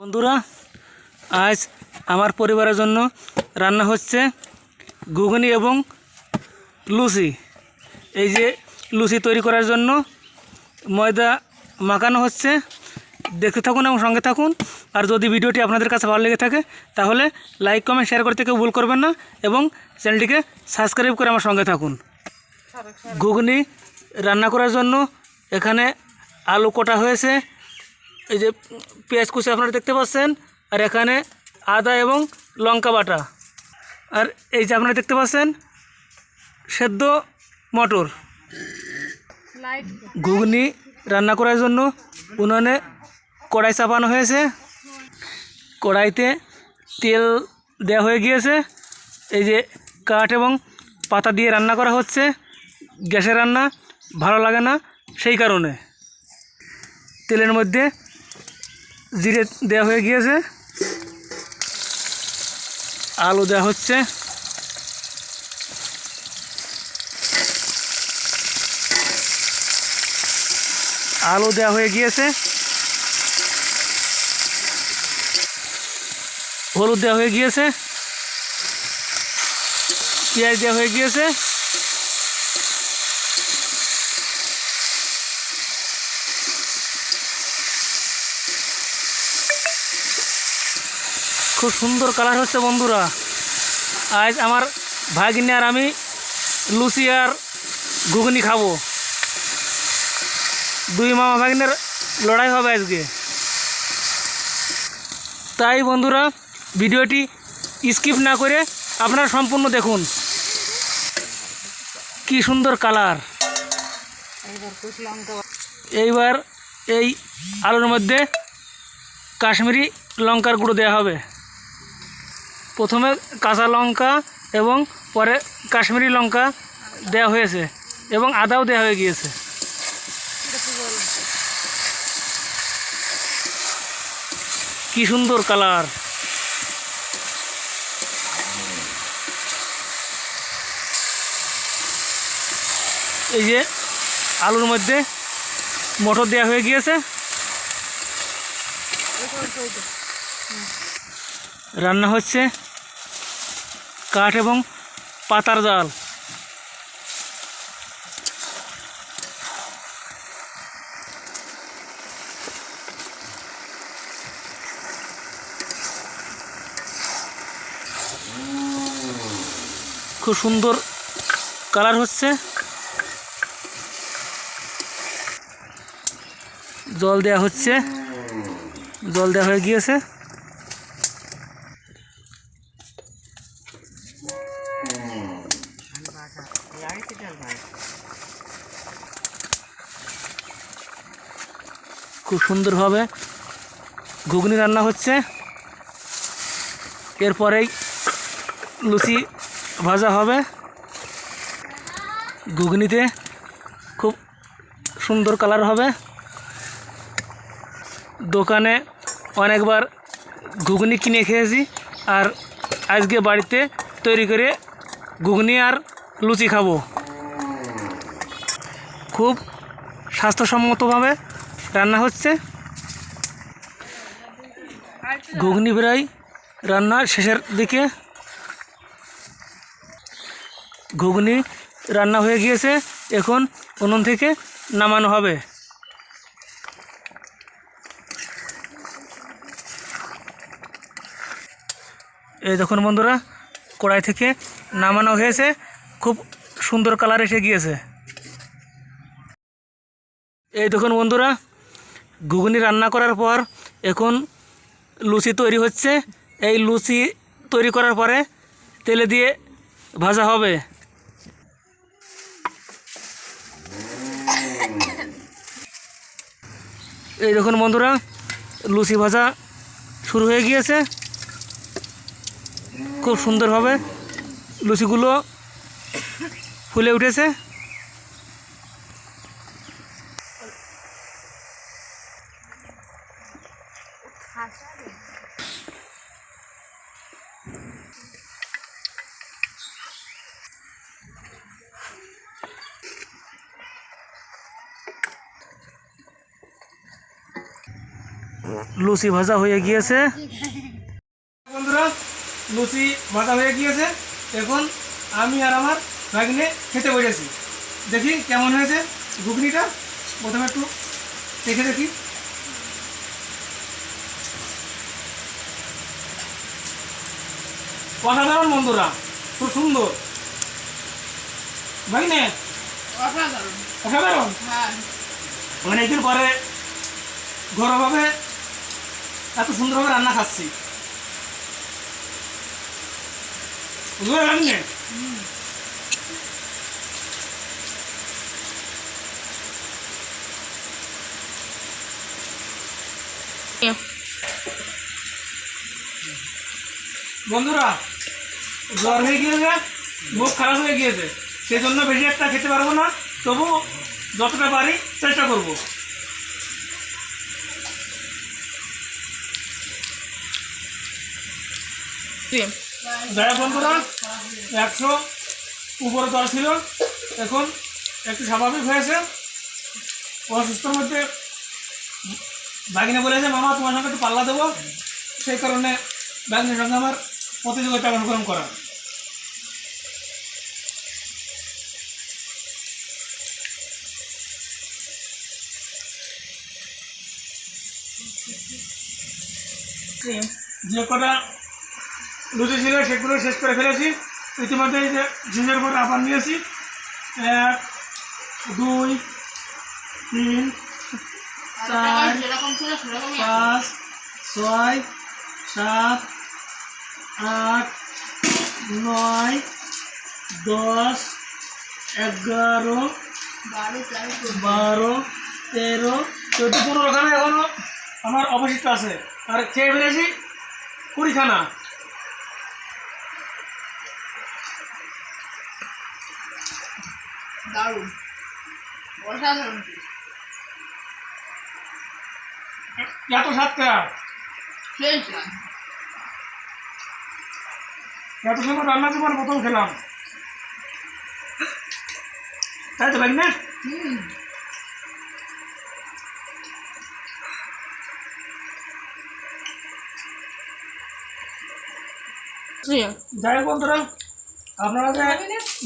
বন্ধুরা, আজ আমার পরিবারের জন্য রান্না হচ্ছে ঘুগনি এবং লুচি। এই যে লুচি তৈরি করার জন্য ময়দা মাখানো হচ্ছে। দেখতে থাকুন এবং সঙ্গে থাকুন। আর যদি ভিডিওটি আপনাদের কাছে ভালো লেগে থাকে, তাহলে লাইক, কমেন্ট, শেয়ার করতে কেউ ভুল করবেন না এবং চ্যানেলটিকে সাবস্ক্রাইব করে আমার সঙ্গে থাকুন। ঘুগনি রান্না করার জন্য এখানে আলু কটা হয়েছে এই যে পেঁয়াজ কুচি আপনারা দেখতে পাচ্ছেন আর এখানে আদা এবং লঙ্কা বাটা। আর এই যে আপনারা দেখতে পাচ্ছেন সেদ্ধ মটর। ঘুগনি রান্না করার জন্য উনুনে কড়াই চাপানো হয়েছে। কড়াইতে তেল দেওয়া হয়ে গিয়েছে। এই যে কাঠ এবং পাতা দিয়ে রান্না করা হচ্ছে। গ্যাসে রান্না ভালো লাগে না সেই কারণে। তেলের মধ্যে জিরে দেওয়া হয়ে গিয়েছে। আলু দেওয়া হচ্ছে। আলু দেওয়া হয়ে গিয়েছে। হলুদ দেওয়া হয়ে গিয়েছে। পেঁয়াজ দেওয়া হয়ে গিয়েছে। খুব সুন্দর কালার হচ্ছে বন্ধুরা। আজ আমার ভাগিনী আর আমি লুচি আর ঘুগনি খাব। দুই মামা ভাগিনের লড়াই হবে আজকে। তাই বন্ধুরা, ভিডিওটি স্কিপ না করে আপনারা সম্পূর্ণ দেখুন। কি সুন্দর কালার। এইবার এই আলুর মধ্যে কাশ্মীরি লঙ্কার গুঁড়ো দেওয়া হবে। প্রথমে কাঁচা লঙ্কা এবং পরে কাশ্মীরি লঙ্কা দেওয়া হয়েছে এবং আদাও দেওয়া হয়ে গিয়েছে। কি সুন্দর কালার। এই যে আলুর মধ্যে মটর দেওয়া হয়ে গিয়েছে। রান্না হচ্ছে কাঠ এবং পাতার জাল। খুব সুন্দর কালার হচ্ছে। জল দেওয়া হচ্ছে। জল দেওয়া হয়ে গিয়েছে। খুব সুন্দরভাবে ঘুগনি রান্না হচ্ছে। এরপরেই লুচি ভাজা হবে। ঘুগনিতে খুব সুন্দর কালার হবে। দোকানে অনেকবার ঘুগনি কিনে খেয়েছি আর আজকে বাড়িতে তৈরি করে ঘুগনি আর লুচি খাব। খুব স্বাস্থ্যসম্মতভাবে রান্না হচ্ছে। ঘুগনি প্রায় রান্নার শেষের দিকে। ঘুগনি রান্না হয়ে গিয়েছে, এখন উনুন থেকে নামানো হবে। এই দেখুন বন্ধুরা, কড়াই থেকে নামানো হয়েছে, খুব সুন্দর কালার এসে গিয়েছে। এই দেখুন বন্ধুরা ঘুগনি রান্না করার পর এখন লুচি তৈরি হচ্ছে। এই লুচি তৈরি করার পরে তেলে দিয়ে ভাজা হবে। এই দেখুন বন্ধুরা, লুচি ভাজা শুরু হয়ে গিয়েছে। খুব সুন্দরভাবে লুচিগুলো ফুলে উঠেছে। লুচি ভাজা হয়ে গিয়েছে। বন্ধুরা, লুচি ভাজা হয়ে গিয়েছে। এখন আমি আর আমার ভাগ্নে খেতে বসেছি। দেখি কেমন হয়েছে ঘুগনিটা। প্রথমে একটু দেখে দেখি। অসাধারণ বন্ধুরা খুব সুন্দর। ভাগিনে অসাধারণ। অসাধারণ? হ্যাঁ। অনেকদিন পরে ঘরোয়াভাবে এত সুন্দরভাবে রান্না খাচ্ছি। বুঝতে পারলেন না? বন্ধুরা জ্বর হয়ে গিয়েছে মুখ খারাপ হয়ে গিয়েছে। সেই জন্য বেশি একটা খেতে পারব না তবু যতটা পারি চেষ্টা করব। হোক বন্ধুরা একশো উপরে দর ছিল। এখন একটু স্বাভাবিক হয়েছে। অসুস্থর মধ্যে বাগিনে বলেছে মামা তোমার সঙ্গে একটু পাল্লা দেবো। সেই কারণে বাগিনের সঙ্গে আমার প্রতিযোগিতা অনুকরণ করা। যে কটা লুচি ছিল সেগুলো শেষ করে ফেলেছি। ইতিমধ্যে যে ঝিঙের পরে আবার নিয়েছি। এক দুই তিন চার। পাঁচ ছয় সাত আট নয় দশ এগারো বারো তেরো চোদ্দ বারো তেরো চোদ্দ পনেরো খানা এখনও আমার অবশিষ্ট আছে। আর খেয়ে ফেলেছি কুড়িখানা। দারুণ। অসাধারণ। এত সাতটা সেই এত সময় রান্না তোমার প্রথম খেলাম। তাই তো ভাই না যাই হোক বন্ধুরা আপনারা যে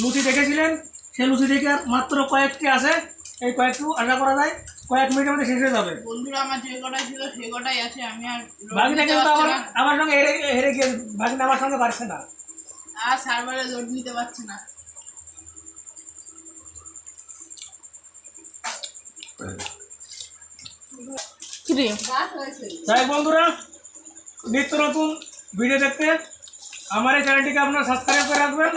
লুচি দেখেছিলেন সেই লুচি থেকে আর মাত্র কয়েকটি আছে। এই কয়েকটু আশা করা যায় কয়েক মিনিটের মধ্যে শেষ হয়ে যাবে। বন্ধুরা আমার যে কটাই ছিল সেই কটাই আছে আমি আর বাকিটা কিন্তু আমার আমার সঙ্গে হেরে হেরে গিয়ে বাকিটা আমার সঙ্গে পারছে না। আর সার্ভারে লোড নিতে পারছে না। হোক বন্ধুরা নিত্য নতুন ভিডিও দেখতে আমার এই চ্যানেলটিকে আপনারা সাবস্ক্রাইব করে রাখবেন।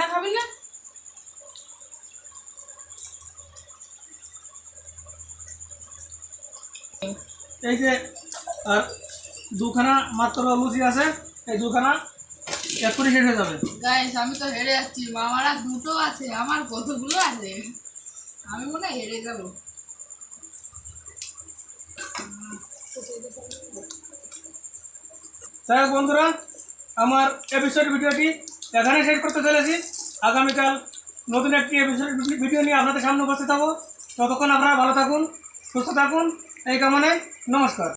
এই যে আর দুখানা মাত্র লুচি আছে এই দুখানা এক্ষুনি শেষ হয়ে যাবে। গাইস আমি তো হেরে যাচ্ছি। মামারা দুটো আছে আমার কতগুলো আছে? আমি মনে হয় হেরে যাব। হোক বন্ধুরা আমার এপিসোড ভিডিওটি এখানে শেষ করতে চলেছি। আগামীকাল নতুন একটি এপিসোড ভিডিও নিয়ে আপনাদের সামনে উপস্থিত হব। ততক্ষণ আপনারা ভালো থাকুন সুস্থ থাকুন। এই কামনায় নমস্কার।